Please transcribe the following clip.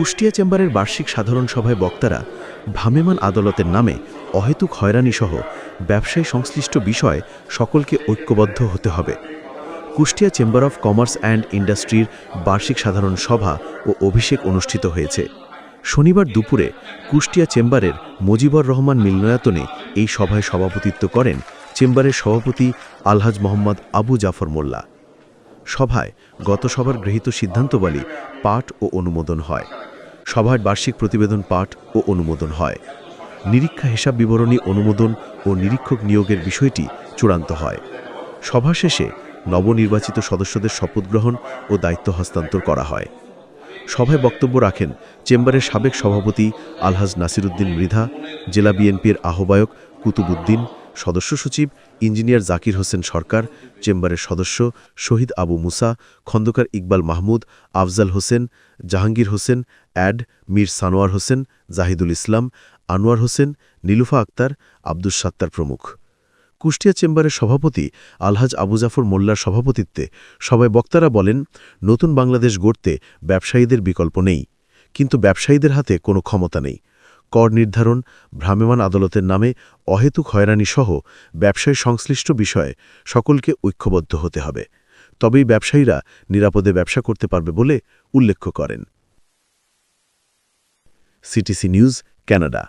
কুষ্টিয়া চেম্বারের বার্ষিক সাধারণ সভায় বক্তারা ভ্রাম্যমাণ আদালতের নামে অহেতুক হয়রানিসহ ব্যবসায় সংশ্লিষ্ট বিষয়ে সকলকে ঐক্যবদ্ধ হতে হবে। Kushtia chamber of commerce and ইন্ডাস্ট্রির বার্ষিক সাধারণ সভা ও অভিষেক অনুষ্ঠিত হয়েছে। শনিবার দুপুরে কুষ্টিয়া চেম্বারের মুজিবর রহমান মিলনায়তনে এই সভায় সভাপতিত্ব করেন চেম্বারের সভাপতি আলহাজ মোহাম্মদ আবু জাফর মোল্লা। সভায় গত সভার গৃহীত সিদ্ধান্তবলী পাঠ ও অনুমোদন হয়। সভার বার্ষিক প্রতিবেদন পাঠ ও অনুমোদন হয়। নিরীক্ষা হিসাব বিবরণী অনুমোদন ও নিরীক্ষক নিয়োগের বিষয়টি চূড়ান্ত হয়। সভা শেষে নবনির্বাচিত সদস্যদের শপথ গ্রহণ ও দায়িত্ব হস্তান্তর করা হয়। সভায় বক্তব্য রাখেন চেম্বারের সাবেক সভাপতি আলহাজ নাসিরুদ্দিন মৃধা, জেলা বিএনপির আহ্বায়ক কুতুবুদ্দিন সদস্য সচিব ইঞ্জিনিয়ার জাকির হোসেন সরকার, চেম্বারের সদস্য শহীদ আবু মুসা, খন্দকার ইকবাল মাহমুদ, আফজাল হোসেন, জাহাঙ্গীর হোসেন, অ্যাড মীর সানোয়ার হোসেন, জাহিদুল ইসলাম, আনোয়ার হোসেন, নীলুফা আক্তার, আব্দুস সাত্তার প্রমুখ। কুষ্টিয়া চেম্বারের সভাপতি আলহাজ আবু জাফর মোল্লার সভাপতিত্বে সবাই বক্তারা বলেন, নতুন বাংলাদেশ গড়তে ব্যবসায়ীদের বিকল্প নেই, কিন্তু ব্যবসায়ীদের হাতে কোনো ক্ষমতা নেই। কর নির্ধারণ, ভ্রাম্যমাণ আদালতের নামে অহেতুক হয়রানি সহ ব্যবসায় সংশ্লিষ্ট বিষয়ে সকলকে ঐক্যবদ্ধ হতে হবে। তবেই ব্যবসায়ীরা নিরাপদে ব্যবসা করতে পারবে বলে উল্লেখ করেন। CTC news Canada